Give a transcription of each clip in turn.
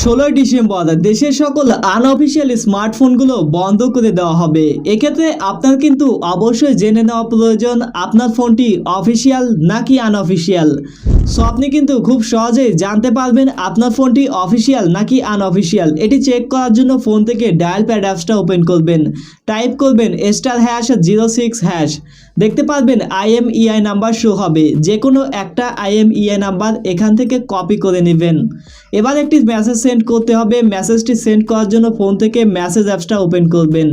ষোলোই ডিসেম্বর দেশের সকল আনঅফিসিয়াল স্মার্টফোনগুলো বন্ধ করে দেওয়া হবে। এক্ষেত্রে আপনার কিন্তু অবশ্যই জেনে নেওয়া প্রয়োজন, আপনার ফোনটি অফিসিয়াল নাকি আনঅফিসিয়াল সো আপনি কিন্তু খুব সহজেই জানতে পারবেন আপনার ফোনটি অফিসিয়াল নাকি আনঅফিসিয়াল এটি চেক করার জন্য ফোন থেকে ডায়াল প্যাড অ্যাপসটা ওপেন করবেন। টাইপ করবেন star hash zero six hash দেখতে পারবেন আইএমইআই নাম্বার শো হবে। যে কোনো একটা আইএমইআই নাম্বার এখান থেকে কপি করে নেবেন। এবার একটি মেসেজ সেন্ড করতে হবে। মেসেজটি সেন্ড করার জন্য ফোন থেকে মেসেজ অ্যাপসটা ওপেন করবেন।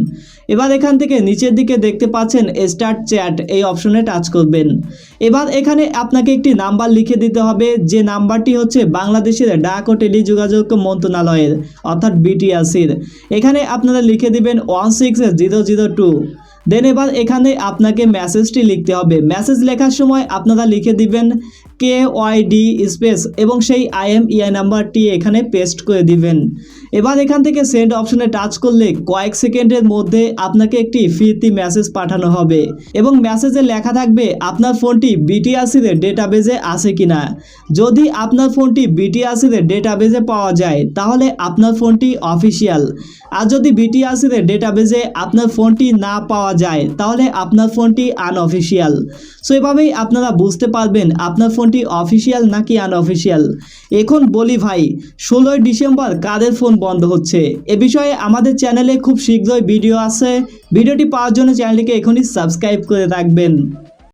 এবার এখান থেকে নিচের দিকে দেখতে পাচ্ছেন স্টার্ট চ্যাট এই অপশনে টাচ করবেন। এবার এখানে আপনাকে একটি নাম্বার লিখে দিতে হবে। যে নাম্বারটি হচ্ছে বাংলাদেশের ডাক ও টেলিযোগাযোগ মন্ত্রণালয়ের, অর্থাৎ বিটিআরসির এখানে আপনারা লিখে দিবেন one six zero zero two then এবার এখানে আপনাকে মেসেজটি লিখতে হবে। মেসেজ লেখার সময় আপনারা লিখে দিবেন কে ওয়াই ডি স্পেস এবং সেই আইএমইআই নাম্বারটি এখানে পেস্ট করে দিবেন। এবার এখান থেকে সেন্ড অপশনে টাচ করলে কয়েক সেকেন্ডের মধ্যে আপনাকে একটি ফিরতি মেসেজ পাঠানো হবে এবং মেসেজে লেখা থাকবে, আপনার ফোনটি বিটিআরসির ডেটাবেজে আছে কিনা? যদি আপনার ফোনটি বিটিআরসির ডেটাবেজে পাওয়া যায়, তাহলে আপনার ফোনটি অফিসিয়াল আর যদি বিটিআরসির ডেটাবেজে আপনার ফোনটি না পাওয়া যায়, তাহলে আপনার ফোনটি আনঅফিসিয়াল সো এভাবেই আপনারা বুঝতে পারবেন আপনার ফোনটি অফিসিয়াল নাকি আনঅফিসিয়াল এখন বলি ভাই, ষোলোই ডিসেম্বর কাদের ফোন বন্ধ হচ্ছে? এ বিষয়ে আমাদের চ্যানেলে খুব শীঘ্রই ভিডিও আছে। ভিডিওটি পাওয়ার জন্য চ্যানেলটিকে এখনই সাবস্ক্রাইব করে রাখবেন।